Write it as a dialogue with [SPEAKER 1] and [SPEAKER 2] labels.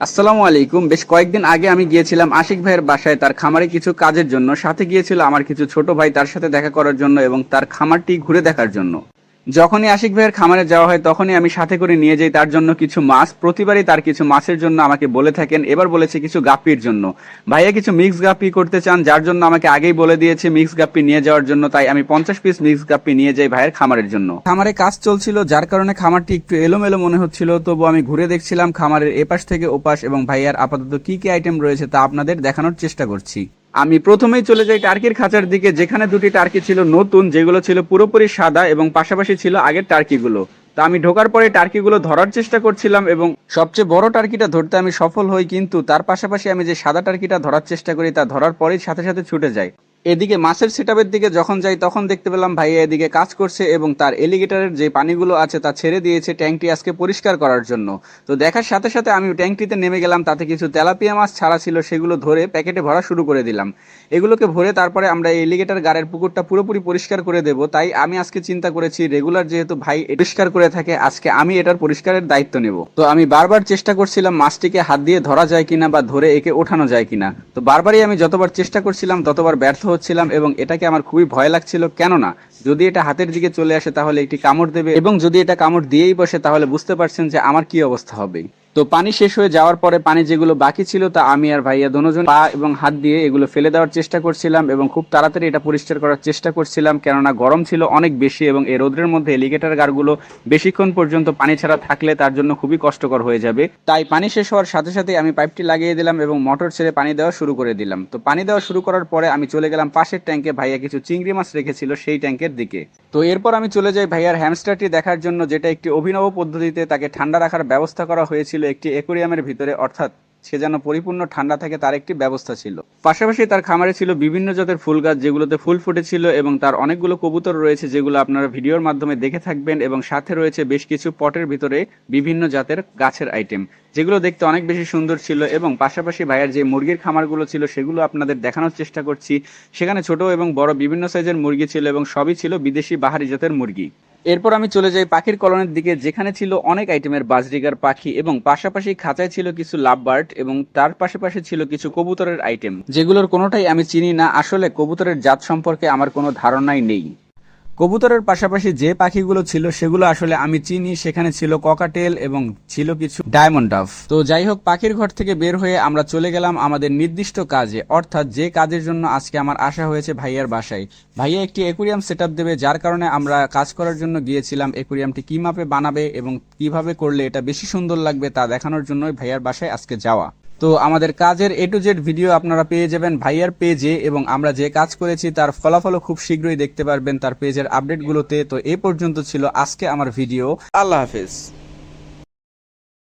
[SPEAKER 1] আসসালামু আলাইকুম। বেশ কয়েকদিন আগে আমি গিয়েছিলাম আশিক ভাইয়ের বাসায় তার খামারে কিছু কাজের জন্য। সাথে গিয়েছিল আমার কিছু ছোট ভাই তার সাথে দেখা করার জন্য এবং তার খামারটি ঘুরে দেখার জন্য। যখনই আশিক ভাইয়ের খামারে যাওয়া হয়, তখনই আমি সাথে করে নিয়ে যাই তার জন্য কিছু মাছ। প্রতিবারই তার কিছু মাছের জন্য আমাকে বলে থাকেন। এবার বলেছে কিছু গাপ্পির জন্য। ভাইয়া কিছু মিক্স গাপ্পি করতে চান, যার জন্য আমাকে আগেই বলে দিয়েছে মিক্স গাপ্পি নিয়ে যাওয়ার জন্য। তাই আমি পঞ্চাশ পিস মিক্স গাপ্পি নিয়ে যাই ভাইয়ের খামারের জন্য। খামারে কাজ চলছিল, যার কারণে খামারটি একটু এলোমেলো মনে হচ্ছিল। তবু আমি ঘুরে দেখছিলাম খামারের এপাশ থেকে ওপাশ এবং ভাইয়ার আপাতত কি কি আইটেম রয়েছে তা আপনাদের দেখানোর চেষ্টা করছি। আমি প্রথমেই চলে যাই টার্কির খাঁচার দিকে, যেখানে দুটি টার্কি ছিল নতুন, যেগুলো ছিল পুরোপুরি সাদা এবং পাশাপাশি ছিল আগের টার্কিগুলো। তা আমি ঢোকার পরে টার্কিগুলো ধরার চেষ্টা করছিলাম এবং সবচেয়ে বড় টার্কিটা ধরতে আমি সফল হই, কিন্তু তার পাশাপাশি আমি যে সাদা টার্কিটা ধরার চেষ্টা করি, তা ধরার পরেই সাথে সাথে ছুটে যায় এদিকে মাছের সেটআপের দিকে যখন যাই, তখন দেখতে পেলাম ভাইয়া এদিকে কাজ করছে এবং তার এলিগেটারের যে পানিগুলো আছে, তা ছেড়ে দিয়েছে ট্যাঙ্কটি আজকে পরিষ্কার করার জন্য। তো দেখার সাথে সাথে আমি ট্যাঙ্কটিতে নেমে গেলাম, তাতে কিছু তেলাপিয়া মাছ ছাড়া ছিল, সেগুলো ধরে প্যাকেটে ভরা শুরু করে দিলাম। এগুলোকে ভরে তারপরে আমরা এই এলিগেটর গাড়ের পুকুরটা পুরোপুরি পরিষ্কার করে দেব। তাই আমি আজকে চিন্তা করেছি রেগুলার যেহেতু ভাই পরিষ্কার করে থাকে, আজকে আমি এটার পরিষ্কারের দায়িত্ব নেব। তো আমি বারবার চেষ্টা করছিলাম মাছটিকে হাত দিয়ে ধরা যায় কিনা বা ধরে একে ওঠানো যায় কিনা। তো বারবারই আমি যতবার চেষ্টা করছিলাম, ততবার ব্যর্থ হচ্ছিলাম এবং এটাকে আমার খুবই ভয় লাগছিল। কেননা, যদি এটা হাতের দিকে চলে আসে তাহলে একটি কামড় দেবে এবং যদি এটা কামড় দিয়েই বসে তাহলে বুঝতে পারছেন যে আমার কি অবস্থা হবে। তো পানি শেষ হয়ে যাওয়ার পরে পানি যেগুলো বাকি ছিল তা আমি আর ভাইয়া দুজন পা এবং হাত দিয়ে এগুলো ফেলে দেওয়ার চেষ্টা করছিলাম এবং খুব তাড়াতাড়ি এটা পরিষ্কার করার চেষ্টা করছিলাম, কেননা গরম ছিল অনেক বেশি এবং এই রোদ্রের মধ্যে এলিগেটার গাড়গুলো বেশিক্ষণ পর্যন্ত পানি ছাড়া থাকলে তার জন্য খুবই কষ্টকর হয়ে যাবে। তাই পানি শেষ হওয়ার সাথে সাথে আমি পাইপটি লাগিয়ে দিলাম এবং মোটর ছেড়ে পানি দেওয়া শুরু করে দিলাম। তো পানি দেওয়া শুরু করার পরে আমি চলে গেলাম পাশের ট্যাঙ্কে, ভাইয়া কিছু চিংড়ি মাছ রেখেছিল সেই ট্যাঙ্কের দিকে। তো এরপর আমি চলে যাই ভাইয়ার হ্যামস্টারটি দেখার জন্য, যেটা একটি অভিনব পদ্ধতিতে তাকে ঠান্ডা রাখার ব্যবস্থা করা হয়েছিল। একটি একুরিয়ামের ভিতরে, অর্থাৎ সে যেন পরিপূর্ণ ঠান্ডা থাকে তার একটি ব্যবস্থা ছিল। পাশাপাশি তার খামারে ছিল বিভিন্ন জাতের ফুল গাছ যেগুলোতে ফুল ফুটেছিল এবং তার অনেকগুলো কবুতর রয়েছে যেগুলো আপনারা ভিডিওর মাধ্যমে দেখে থাকবেন এবং সাথে রয়েছে বেশ কিছু পটের ভিতরে বিভিন্ন জাতের গাছের আইটেম, যেগুলো দেখতে অনেক বেশি সুন্দর ছিল এবং পাশাপাশি ভাইয়ের যে মুরগির খামারগুলো ছিল সেগুলো আপনাদের দেখানোর চেষ্টা করছি। সেখানে ছোট এবং বড় বিভিন্ন সাইজের মুরগি ছিল এবং সবই ছিল বিদেশি বাহারি জাতের মুরগি। এরপর আমি চলে যাই পাখির কলনের দিকে, যেখানে ছিল অনেক আইটেমের বাজরিগার পাখি এবং পাশাপাশি খাঁচায় ছিল কিছু লাভ বার্ড এবং তার পাশাপাশি ছিল কিছু কবুতরের আইটেম, যেগুলোর কোনোটাই আমি চিনি না। আসলে কবুতরের জাত সম্পর্কে আমার কোনো ধারণাই নেই। কবুতরের পাশাপাশি যে পাখিগুলো ছিল সেগুলো আসলে আমি চিনি। সেখানে ছিল ককাটেল এবং ছিল কিছু ডায়মন্ড অফ তো যাই হোক, পাখির ঘর থেকে বের হয়ে আমরা চলে গেলাম আমাদের নির্দিষ্ট কাজে। অর্থাৎ যে কাজের জন্য আজকে আমার আসা হয়েছে ভাইয়ার বাসায়। ভাইয়া একটি একুরিয়াম সেট দেবে, যার কারণে আমরা কাজ করার জন্য গিয়েছিলাম একুরিয়ামটি কি মাপে বানাবে এবং কীভাবে করলে এটা বেশি সুন্দর লাগবে তা দেখানোর জন্যই ভাইয়ার বাসায় আজকে যাওয়া। তো আমাদের কাজের এ টু জেড ভিডিও আপনারা পেয়ে যাবেন ভাইয়ার পেজে এবং আমরা যে কাজ করেছি তার ফলাফলও খুব শীঘ্রই দেখতে পারবেন তার পেজের আপডেটগুলোতে তো এ পর্যন্ত ছিল আজকে আমার ভিডিও আল্লাহ হাফেজ।